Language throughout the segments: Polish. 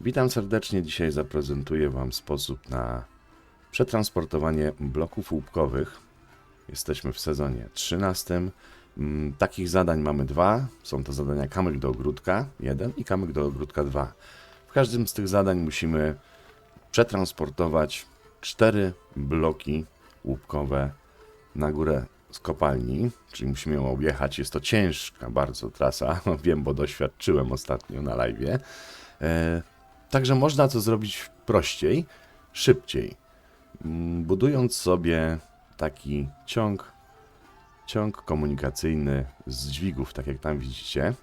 Witam serdecznie. Dzisiaj zaprezentuję Wam sposób na przetransportowanie bloków łupkowych. Jesteśmy w sezonie 13. Mm, Takich zadań mamy dwa. Są to zadania kamyk do ogródka 1 i kamyk do ogródka 2. W każdym z tych zadań musimy przetransportować cztery bloki łupkowe na górę z kopalni, czyli musimy ją objechać. Jest to ciężka bardzo trasa, wiem, bo doświadczyłem ostatnio na live. Także można to zrobić prościej, szybciej, Mm, budując sobie taki ciąg, ciąg komunikacyjny z dźwigów, tak jak tam widzicie.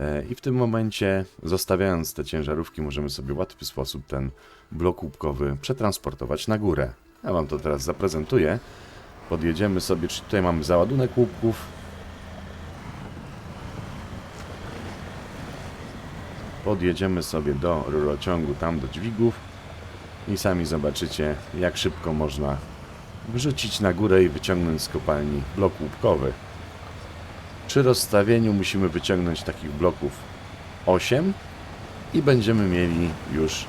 E, I w tym momencie, zostawiając te ciężarówki, możemy sobie w łatwy sposób ten blok łupkowy przetransportować na górę. Ja Wam to teraz zaprezentuję. Podjedziemy sobie, czy tutaj mamy załadunek łupków. Podjedziemy sobie do rurociągu, tam do dźwigów i sami zobaczycie, jak szybko można wrzucić na górę i wyciągnąć z kopalni blok łupkowy. Przy rozstawieniu musimy wyciągnąć takich bloków 8 i będziemy mieli już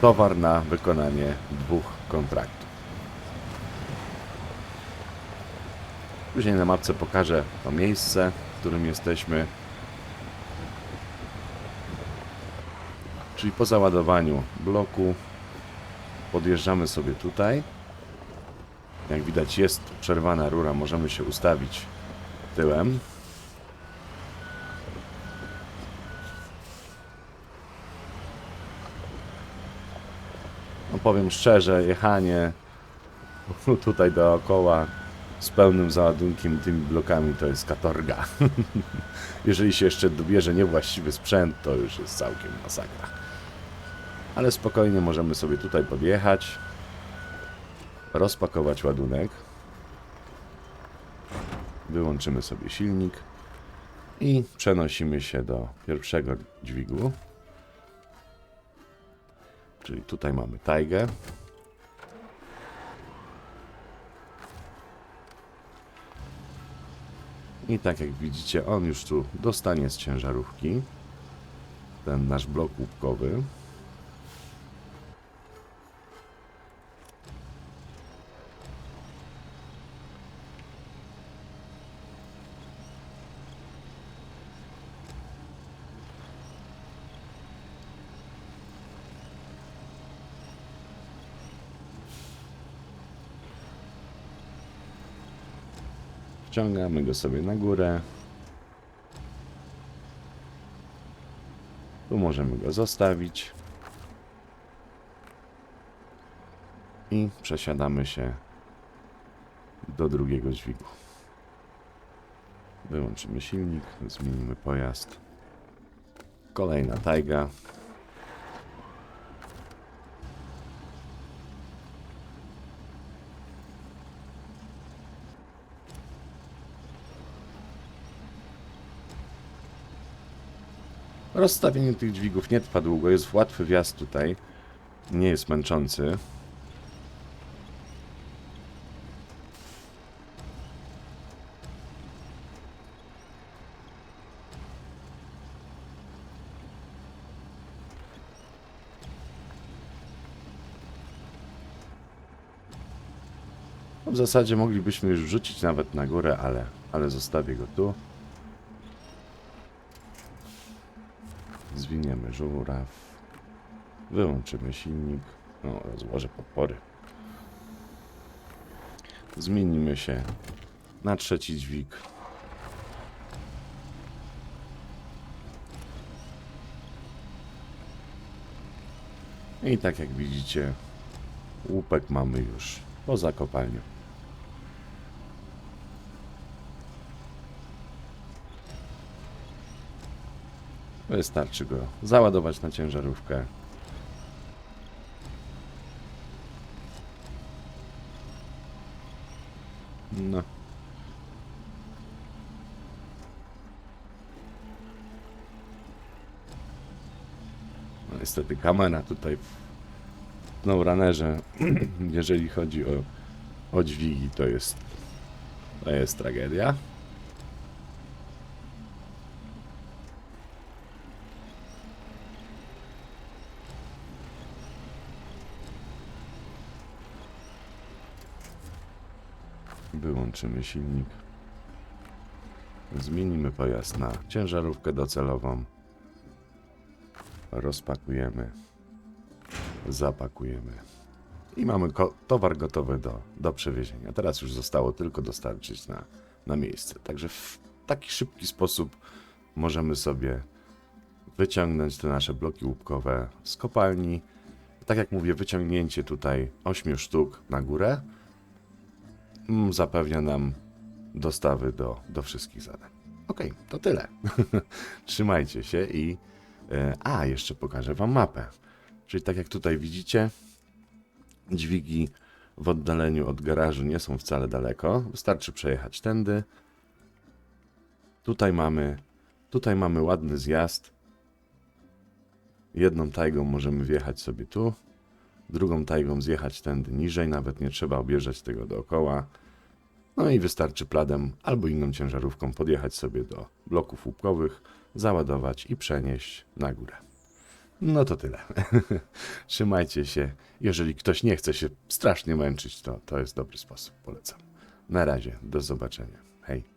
towar na wykonanie dwóch kontraktów. Później na mapce pokażę to miejsce, w którym jesteśmy. Czyli po załadowaniu bloku podjeżdżamy sobie tutaj. Jak widać jest przerwana rura, możemy się ustawić tyłem. No powiem szczerze, jechanie tutaj dookoła z pełnym załadunkiem tymi blokami to jest katorga. Jeżeli się jeszcze dobierze niewłaściwy sprzęt, to już jest całkiem masakra. Ale spokojnie możemy sobie tutaj podjechać, rozpakować ładunek. Wyłączymy sobie silnik i przenosimy się do pierwszego dźwigu. Czyli tutaj mamy tajgę. I tak jak widzicie, on już tu dostanie z ciężarówki ten nasz blok łupkowy. Wciągamy go sobie na górę. Tu możemy go zostawić. I przesiadamy się do drugiego dźwigu. Wyłączymy silnik, zmienimy pojazd. Kolejna tajga. Rozstawienie tych dźwigów nie trwa długo, jest łatwy wjazd tutaj. Nie jest męczący. W zasadzie moglibyśmy już wrzucić nawet na górę, ale, ale zostawię go tu. Zwiniemy żuraw. Wyłączymy silnik. No, rozłożę podpory. Zmienimy się na trzeci dźwig. I tak jak widzicie, łupek mamy już poza kopalnią. Wystarczy go załadować na ciężarówkę. No. No niestety kamera tutaj w Runnerze, jeżeli chodzi o, o dźwigi, to jest to jest tragedia. Wyłączymy silnik. Zmienimy pojazd na ciężarówkę docelową. Rozpakujemy. Zapakujemy. I mamy towar gotowy do, do przewiezienia. Teraz już zostało tylko dostarczyć na, na miejsce. Także w taki szybki sposób możemy sobie wyciągnąć te nasze bloki łupkowe z kopalni. Tak jak mówię, wyciągnięcie tutaj 8 sztuk na górę zapewnia nam dostawy do, do wszystkich zadań. Okej, to tyle. Trzymajcie się i. e, A, jeszcze pokażę Wam mapę. Czyli tak jak tutaj widzicie, dźwigi w oddaleniu od garażu nie są wcale daleko. Wystarczy przejechać tędy. Tutaj mamy, tutaj mamy ładny zjazd. Jedną tajgą możemy wjechać sobie tu, drugą tajgą zjechać tędy niżej, nawet nie trzeba objeżdżać tego dookoła. No i wystarczy pladem albo inną ciężarówką podjechać sobie do bloków łupkowych, załadować i przenieść na górę. No to tyle. Trzymajcie się. Jeżeli ktoś nie chce się strasznie męczyć, to to jest dobry sposób. Polecam. Na razie. Do zobaczenia. Hej.